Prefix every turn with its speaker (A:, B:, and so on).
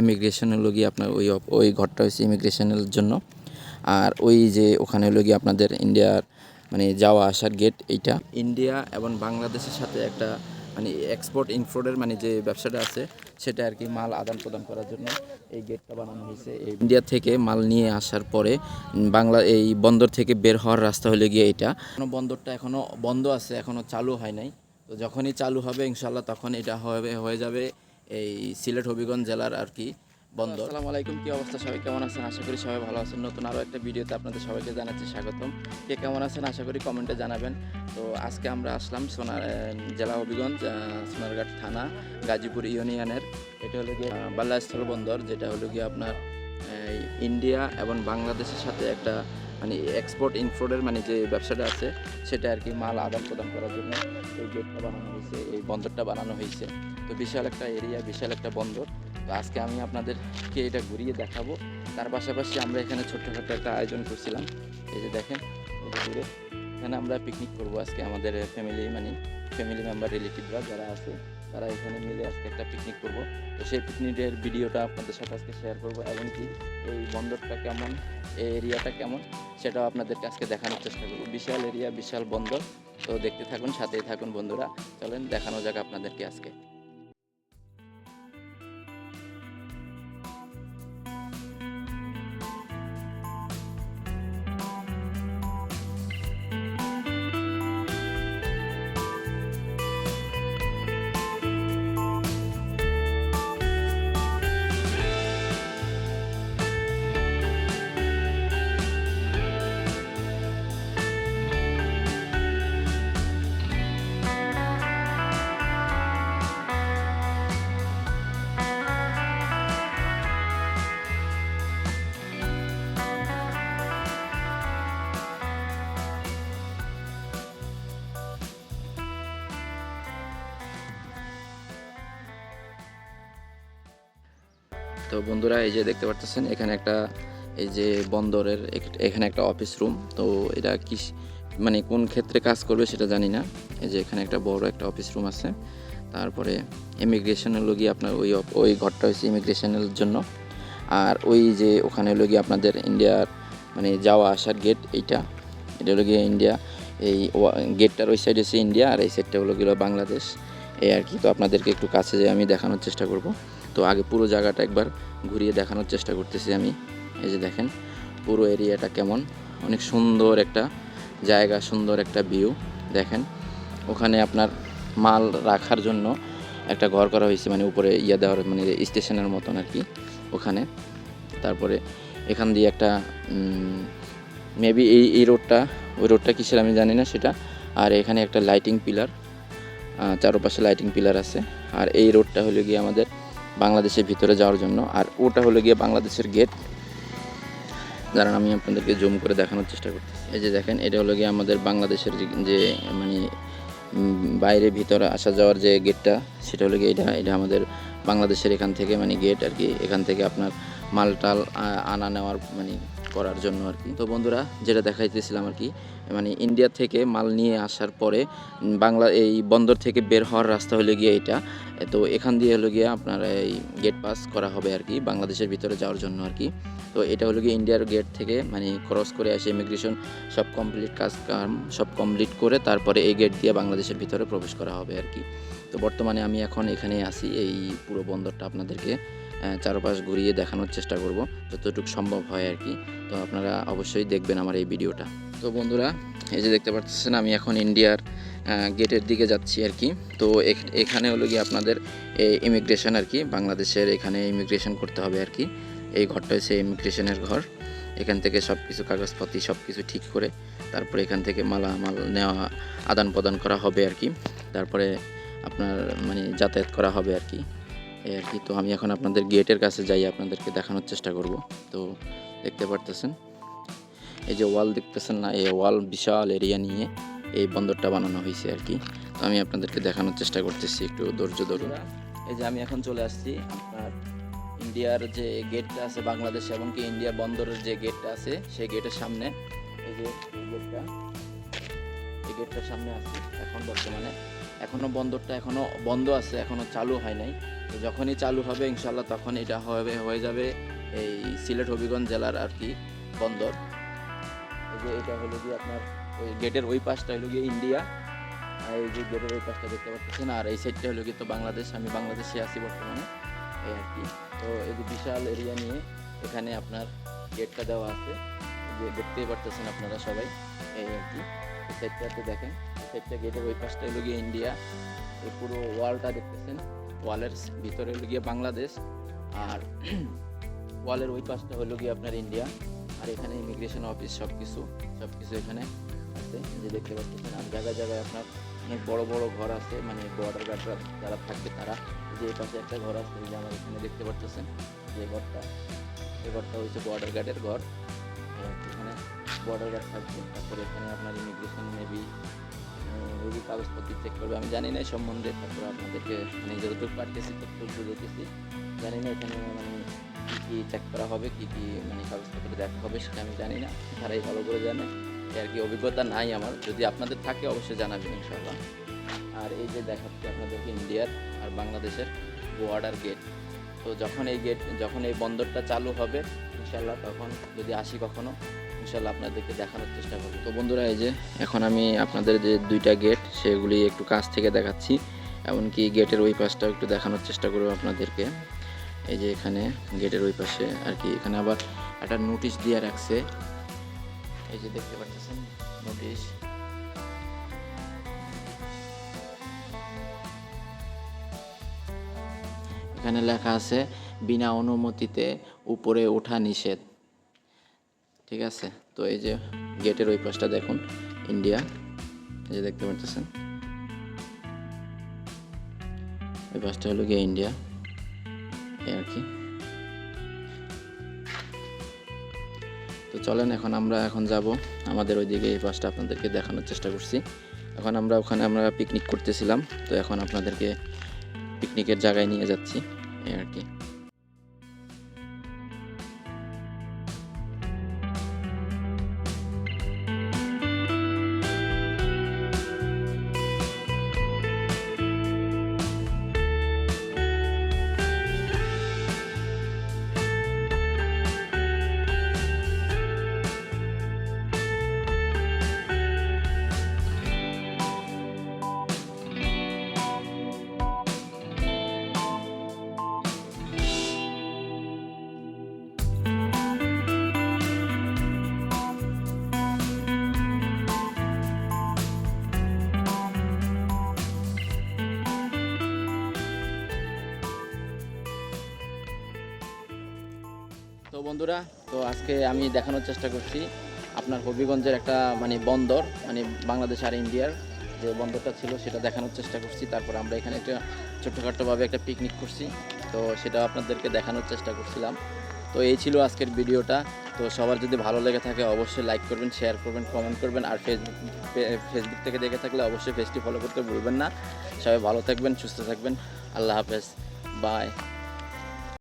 A: Immigration হলো গিয়ে আপনার ওই ওই ঘরটা হয়েছে ইমিগ্রেশনের জন্য। আর ওই যে ওখানে হলো গিয়ে আপনাদের ইন্ডিয়ার মানে যাওয়া আসার গেট এইটা। ইন্ডিয়া এবং বাংলাদেশের সাথে একটা মানে এক্সপোর্ট ইনফোর্টের মানে যে ব্যবসাটা আছে, সেটা আর কি মাল আদান প্রদান করার জন্য এই গেটটা বানানো হয়েছে। এই ইন্ডিয়া থেকে মাল নিয়ে আসার পরে বাংলা এই বন্দর থেকে বের হওয়ার রাস্তা হলে গিয়ে এটা বন্দরটা এখনও বন্ধ আছে এখনও চালু হয় নাই। তো যখনই চালু হবে ইনশাল্লাহ তখন এটা হবে হয়ে যাবে এই সিলেট হবিগঞ্জ জেলার আর কি বন্দর। আসসালামু আলাইকুম, কি অবস্থা? সবাই কেমন আছেন? আশা করি সবাই ভালো আছেন। নতুন আরও একটা ভিডিওতে আপনাদের সবাইকে জানাচ্ছি স্বাগতম। কে কেমন আছেন? আশা করি কমেন্টে জানাবেন। তো আজকে আমরা আসলাম সোনার জেলা হবিগঞ্জ সোনারঘাট থানা, গাজীপুর ইউনিয়নের। এটা হলো গিয়ে বাল্লাস্থল বন্দর, যেটা হলো গিয়ে আপনার ইন্ডিয়া এবং বাংলাদেশের সাথে একটা মানে এক্সপোর্ট ইনফোর্টের মানে যে ব্যবসাটা আছে, সেটা আর কি মাল আদান প্রদান করার জন্য এই গেটটা বানানো হয়েছে, এই বন্দরটা বানানো হয়েছে। তো বিশাল একটা এরিয়া বিশাল একটা বন্দর। তো আজকে আমি আপনাদেরকে এটা ঘুরিয়ে দেখাবো। তার পাশাপাশি আমরা এখানে ছোট্টখাটো একটা আয়োজন করছিলাম। এই যে দেখেন ঘুরে এখানে আমরা পিকনিক করব আজকে আমাদের ফ্যামিলি মানে ফ্যামিলি মেম্বার রিলেটিভরা যারা আছে। তারা এখানে মিলে আজকে একটা পিকনিক করব। তো সেই পিকনিকের ভিডিওটা আপনাদের সাথে আজকে শেয়ার করব। কি, এই বন্দরটা কেমন, এই এরিয়াটা কেমন, সেটাও আপনাদেরকে আজকে দেখানোর চেষ্টা করব। বিশাল এরিয়া বিশাল বন্দর। তো দেখতে থাকুন, সাথেই থাকুন বন্ধুরা। চলেন, দেখানো যাক আপনাদেরকে আজকে। তো বন্ধুরা, এই যে দেখতে পাচ্ছেন এখানে একটা, এই যে বন্দরের এখানে একটা অফিস রুম তো এটা কি মানে কোন ক্ষেত্রে কাজ করবে সেটা জানি না। এই যে এখানে একটা বড় একটা অফিস রুম আছে। তারপরে ইমিগ্রেশন হলো গিয়ে আপনার ওই ওই ঘরটা হচ্ছে ইমিগ্রেশনের জন্য। আর ওই যে ওখানে হলো গিয়ে আপনাদের ইন্ডিয়ার মানে যাওয়া আসার গেট এইটা। এটা হলো গিয়ে ইন্ডিয়া, এই গেটটার ওই সাইড হচ্ছে ইন্ডিয়া, আর এই সাইডটা হলো গিয়ে বাংলাদেশ। এই আর কি, তো আপনাদেরকে একটু কাছে যেয়ে আমি দেখানোর চেষ্টা করব। তো আগে পুরো জায়গাটা একবার ঘুরিয়ে দেখানোর চেষ্টা করতেছি আমি। এই যে দেখেন, পুরো এরিয়াটা কেমন। অনেক সুন্দর একটা জায়গা, সুন্দর একটা ভিউ দেখেন। ওখানে আপনার মাল রাখার জন্য একটা ঘর করা হয়েছে মানে উপরে ইয়ে দেওয়ার মানে স্টেশনের মতন আর কি, ওখানে। তারপরে এখান দিয়ে একটা মেবি এই এই রোডটা ওই রোডটা কিসের আমি জানি না সেটা। আর এখানে একটা লাইটিং পিলার চারপাশে লাইটিং পিলার আছে। আর এই রোডটা হলো গিয়ে আমাদের বাংলাদেশের ভিতরে যাওয়ার জন্য। আর ওটা হলো গিয়ে বাংলাদেশের গেট যারা আমি আপনাদেরকে জুম করে দেখানোর চেষ্টা করতেছি। এই যে দেখেন, এটা হলো গিয়ে আমাদের বাংলাদেশের যে- যে মানে বাইরে ভিতরে আসা যাওয়ার যে গেটটা সেটা হলো গিয়ে এটা এটা আমাদের বাংলাদেশের এখান থেকে মানে গেট আর কি, এখান থেকে আপনার মাল টাল আনা নেওয়ার মানে করার জন্য আর কি। তো বন্ধুরা, যেটা দেখাইতেছিলাম আর কি মানে ইন্ডিয়া থেকে মাল নিয়ে আসার পরে বাংলা, এই বন্দর থেকে বের হওয়ার রাস্তা হলো গিয়ে এটা। তো এখান দিয়ে হলো গিয়ে আপনার এই গেট পাস করা হবে আর কি, বাংলাদেশের ভিতরে যাওয়ার জন্য আর কি। তো এটা হলো গিয়ে ইন্ডিয়ার গেট থেকে মানে ক্রস করে আসে ইমিগ্রেশন সব কমপ্লিট কাজ কাম, সব কমপ্লিট করে তারপরে এই গেট দিয়ে বাংলাদেশের ভিতরে প্রবেশ করা হবে আর কি। তো বর্তমানে আমি এখন এখানে আছি, এই পুরো বন্দরটা আপনাদেরকে চারপাশ ঘুরিয়ে দেখানোর চেষ্টা করব, যতটুকু সম্ভব হয় আর কি। তো আপনারা অবশ্যই দেখবেন আমার এই ভিডিওটা। তো বন্ধুরা, এই যে দেখতে পাচ্ছেন, আমি এখন ইন্ডিয়ার গেটের দিকে যাচ্ছি আর কি। তো এখ- এখানে হলো গিয়ে আপনাদের ইমিগ্রেশন আর কি, বাংলাদেশের এখানে ইমিগ্রেশন করতে হবে আর কি। এই ঘরটা হচ্ছে ইমিগ্রেশনের ঘর। এখান থেকে সব কিছু কাগজপাতি সব কিছু ঠিক করে তারপরে এখান থেকে মালামাল নেওয়া আদান প্রদান করা হবে আর কি। তারপরে আপনার মানে যাতায়াত করা হবে আর কি। এই আর কি, তো আমি এখন আপনাদের গেটের কাছে যাই, আপনাদেরকে দেখানোর চেষ্টা করব। তো দেখতে পারতেছেন? এই যে ওয়াল দেখতেছেন না? এই ওয়াল বিশাল এরিয়া নিয়ে এই বন্দরটা বানানো হয়েছে আর কি। তো আমি আপনাদেরকে দেখানোর চেষ্টা করতেছি, একটু ধৈর্য ধরুন। এই যে আমি এখন চলে আসছি, আপনার ইন্ডিয়ার যে গেটটা আছে বাংলাদেশ এমনকি ইন্ডিয়া বন্দরের যে গেটটা আছে, সেই গেটের সামনে। এই যে এই গেটটা, এই গেটটার সামনে আছি, এখন বর্তমানে। এখনও বন্দরটা এখনও বন্ধ আছে এখনও চালু হয় নাই। তো যখনই চালু হবে ইনশাল্লাহ তখন এটা হবে, হয়ে যাবে এই সিলেট হবিগঞ্জ জেলার আর কি বন্দর। এই যে এটা হলো গিয়ে আপনার ওই গেটের ওই পাশটা হলো গিয়ে ইন্ডিয়া। আর এই যে গেটের ওই পাশটা দেখতে পাচ্ছেন, আর এই সাইডটা হলো গিয়ে তো বাংলাদেশ, আমি বাংলাদেশে আছি বর্তমানে। এই আর কি। তো এই যে বিশাল এরিয়া নিয়ে এখানে আপনার গেটটা দেওয়া আছে। যে দেখতেই পারতেছেন আপনারা সবাই, এই আর কি। সাইডটাতে দেখেন। সাইডটা গেটের ওই পাশটা হলো গিয়ে ইন্ডিয়া এই পুরো ওয়ালটা দেখতেছেন? ওয়ালের ভিতরে হলো গিয়ে বাংলাদেশ। আর ওয়ালের ওই পাশটা হলো গিয়ে আপনার ইন্ডিয়া আর এখানে ইমিগ্রেশন অফিস সব কিছু সব কিছু এখানে আছে। যে দেখতে পাচ্ছেন, আর জায়গায় জায়গায় আপনার অনেক বড় বড় ঘর আছে। মানে বর্ডার গার্ডরা যারা থাকবে তারা যে এই পাশে একটা ঘর আছে। যে আমার এখানে দেখতে পাচ্ছেন যে ঘরটা। এই ঘরটা হচ্ছে বর্ডার গার্ডের ঘর। এখানে বর্ডার গার্ড থাকবে। তারপরে এখানে আপনার কাগজপত্র চেক করবে, আমি জানি না সম্বন্ধে, তারপরে আপনাদেরকে মানে যতটুকু পারতেছি ততটুকু বুঝেতেছি জানি না এখানে মানে কী কী চেক করা হবে, কী কী মানে কাগজপত্র দেখা হবে, সেটা আমি জানি না। তারাই ভালো করে জানে। আর কি অভিজ্ঞতা নাই আমার। যদি আপনাদের থাকে, অবশ্যই জানাবেন ইনশাল্লাহ আর এই যে দেখাচ্ছি আপনাদেরকে ইন্ডিয়ার আর বাংলাদেশের বর্ডার গেট তো যখন এই গেট যখন এই বন্দরটা চালু হবে ইনশাল্লাহ তখন যদি আসি কখনো ইনশাল্লাহ আপনাদেরকে দেখানোর চেষ্টা করব। তো বন্ধুরা, এই যে এখন আমি আপনাদের যে দুইটা গেট সেগুলি একটু কাছ থেকে দেখাচ্ছি, এমনকি গেটের ওই পাশটাও একটু দেখানোর চেষ্টা করব আপনাদেরকে। এই যে এখানে গেটের ওই পাশে আর কি, এখানে আবার একটা নোটিশ দিয়ে রাখছে। এই যে দেখতে পাচ্ছেন নোটিশ এখানে লেখা আছে, বিনা অনুমতিতে উপরে ওঠা নিষেধ। ঠিক আছে? তো এই যে গেটের ওই পাশটা দেখুন, ইন্ডিয়া। এই যে দেখতে পাচ্ছেন ওই পাশটা হলো গিয়ে ইন্ডিয়া। এই আর কি। তো চলেন, এখন আমরা এখন যাব। আমাদের ওইদিকে এই পাশটা আপনাদেরকে দেখানোর চেষ্টা করছি। এখন আমরা ওখানে আমরা পিকনিক করতেছিলাম। তো এখন আপনাদেরকে পিকনিকের জায়গায় নিয়ে যাচ্ছি। এই আর কি। তো বন্ধুরা, তো আজকে আমি দেখানোর চেষ্টা করছি আপনার হবিগঞ্জের একটা মানে বন্দর মানে বাংলাদেশ আর ইন্ডিয়ার যে বন্দরটা ছিল সেটা দেখানোর চেষ্টা করছি। তারপর আমরা এখানে একটা ছোটোখাটোভাবে একটা পিকনিক করছি। তো সেটা আপনাদেরকে দেখানোর চেষ্টা করছিলাম। তো এই ছিল আজকের ভিডিওটা। তো সবার যদি ভালো লেগে থাকে অবশ্যই লাইক করবেন শেয়ার করবেন কমেন্ট করবেন। আর ফেসবুক ফেসবুক থেকে দেখে থাকলে অবশ্যই পেজটি ফলো করতে ভুলবেন না। সবাই ভালো থাকবেন, সুস্থ থাকবেন। আল্লাহ হাফেজ। বাই